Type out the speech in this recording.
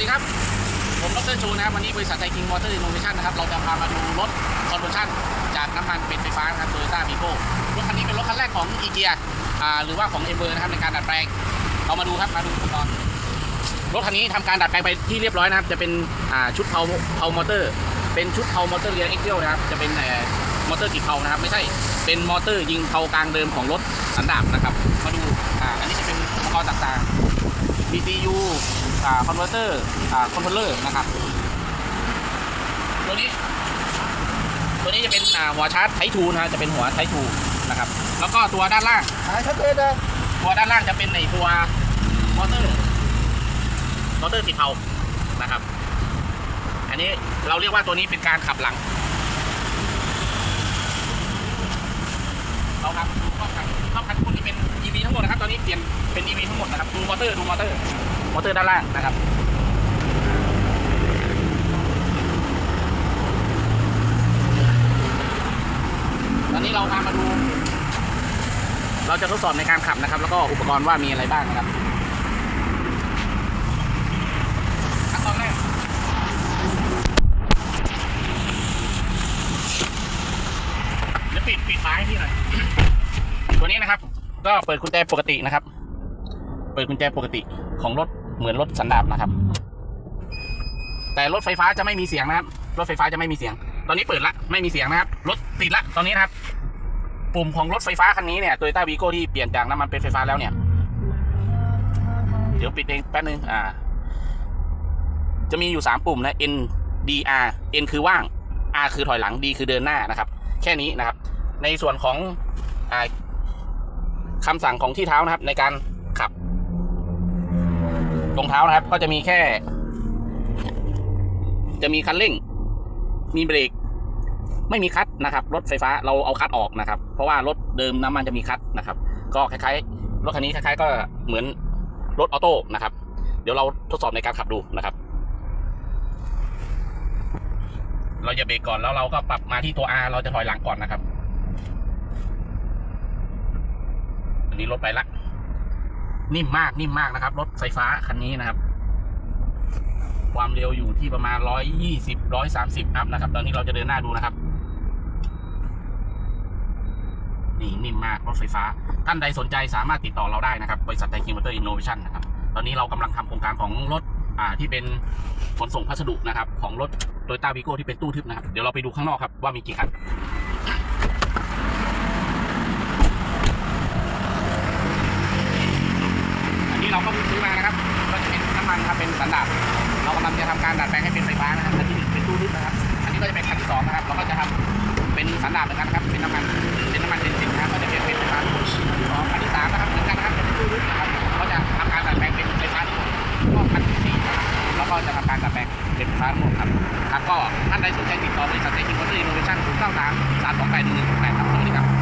วัสดีครับ ผมดรชูนะครับ วันนี้บริษัทไทยคิงมอเตอร์อินโนเวชันนะครับ เราจะพามาดูรถคอนเวอร์ชันจากน้ำมันเป็นไฟฟ้านะครับโตโยต้าวีโก้รถคันนี้เป็นรถคันแรกของอีเกียหรือว่าของเอเบอร์นะครับในการดัดแปลง เรามาดูครับ มาดูอุปกรณ์รถคันนี้ทำการดัดแปลงไปที่เรียบร้อยนะครับ จะเป็นชุดเพาเพามอเตอร์ เป็นชุดเพามอเตอร์เรียเอ็กเซลนะครับ จะเป็นมอเตอร์กี่เพานะครับ ไม่ใช่ เป็นมอเตอร์ยิงเพากลางเดิมของรถสันดาปนะครับ มาดู อ่า อันนี้จะเป็นอุปกรณ์ต่างๆ BCU อ่าคอนเวอร์เตอร์อ่าคอนโทรลเลอร์นะครับ ตัวนี้ ตัวนี้จะเป็นอ่าหัวชาร์จไททูนะฮะจะเป็นหัวไททูนะครับ แล้วก็ตัวด้านล่าง หายชัดเจนนะตัวด้านล่างจะเป็นในตัวมอเตอร์มอเตอร์ติดเผานะครับ อันนี้เราเรียกว่าตัวนี้เป็นการขับหลัง เราครับดูครอบคันครอบคันทุกคนที่เป็น EV ทั้งหมดนะครับ ตอนนี้เปลี่ยนเป็น EV ทั้งหม ดูมอเตอร์ดูมอเตอร์มอเตอร์ด้านล่างนะครับตอนนี้เราพามาดู เราจะทดสอบในการขับนะครับ แล้วก็อุปกรณ์ว่ามีอะไรบ้างนะครับขั้นตอนแรกเดี๋ยวปิดปิดฝาให้พี่หน่อยตัวนี้นะครับ ก็เปิดกุญแจปกตินะครับ ปิดกุญแจปกติของรถเหมือนรถสันดาปนะครับ แต่รถไฟฟ้าจะไม่มีเสียงนะครับ รถไฟฟ้าจะไม่มีเสียง ตอนนี้เปิดละไม่มีเสียงนะครับ รถติดละตอนนี้นะครับ ปุ่มของรถไฟฟ้าคันนี้เนี่ยโตโยต้าวีโก้ที่เปลี่ยนจากน้ำมันเป็นไฟฟ้าแล้วเนี่ย เดี๋ยวปิดเองแป๊บนึงอ่า จะมีอยู่สามปุ่มนะ N D R N คือว่าง R คือถอยหลัง D คือเดินหน้านะครับ แค่นี้นะครับ ในส่วนของอ่าคำสั่งของที่เท้านะครับ ในการ ขับตรงเท้านะครับ ก็จะมีแค่ จะมีคันเร่ง มีเบรก ไม่มีคัทนะครับ รถไฟฟ้าเราเอาคัทออกนะครับ เพราะว่ารถเดิมน้ำมันจะมีคัทนะครับ ก็คล้ายๆ รถคันนี้คล้ายๆ ก็เหมือนรถออโต้นะครับ เดี๋ยวเราทดสอบในการขับดูนะครับ เราจะเบรกก่อนแล้วเราก็ปรับมาที่ตัว R เราจะถอยหลังก่อนนะครับ อันนี้รถไปละ นิ่มมากนิ่มมากนะครับ รถไฟฟ้าคันนี้นะครับ ความเร็วอยู่ที่ประมาณ120 130อัพนะครับ ตอนนี้เราจะเดินหน้าดูนะครับ นี่นิ่มมากรถไฟฟ้า ท่านใดสนใจสามารถติดต่อเราได้นะครับ บริษัทไทยคิงมอเตอร์อินโนเวชันนะครับ ตอนนี้เรากำลังทำโครงการของรถอ่าที่เป็นขนส่งพัสดุนะครับ ของรถโตโยต้าวีโก้ที่เป็นตู้ทึบนะครับ เดี๋ยวเราไปดูข้างนอกครับว่ามีกี่คัน อันนี้เราก็เพิ่งซื้อมา นะครับ ก็จะเป็นน้ำมันครับเป็นสันดาปเรากำลังจะทำการดัดแปลงให้เป็นไฟฟ้านะครับอันที่หนึ่งเป็นตู้ทึบนะครับ อันนี้ก็จะเป็นคันที่สองนะครับ เราก็จะทำเป็นสันดาปเหมือนกันนะครับ เป็นน้ำมันเป็นน้ำมันเบนซินนะครับก็จะเปลี่ยนเป็นไฟฟ้าหมดสองคันที่สามนะครับเหมือนกันนะครับเป็นตู้ทึบนะครับก็จะทำการดัดแปลงเป็นไฟฟ้าทั้งหมดก็คันที่สี่นะครับแล้วก็จะทำการดัดแปลงเป็นไฟฟ้าทั้งหมดครับครับก็ท่านใดสนใจติดต่อบริษัทไทยคิงมอเตอร์อินโนเวชั่น0 9 3 3 2 8 1 1 8ครับสวัสดีครับ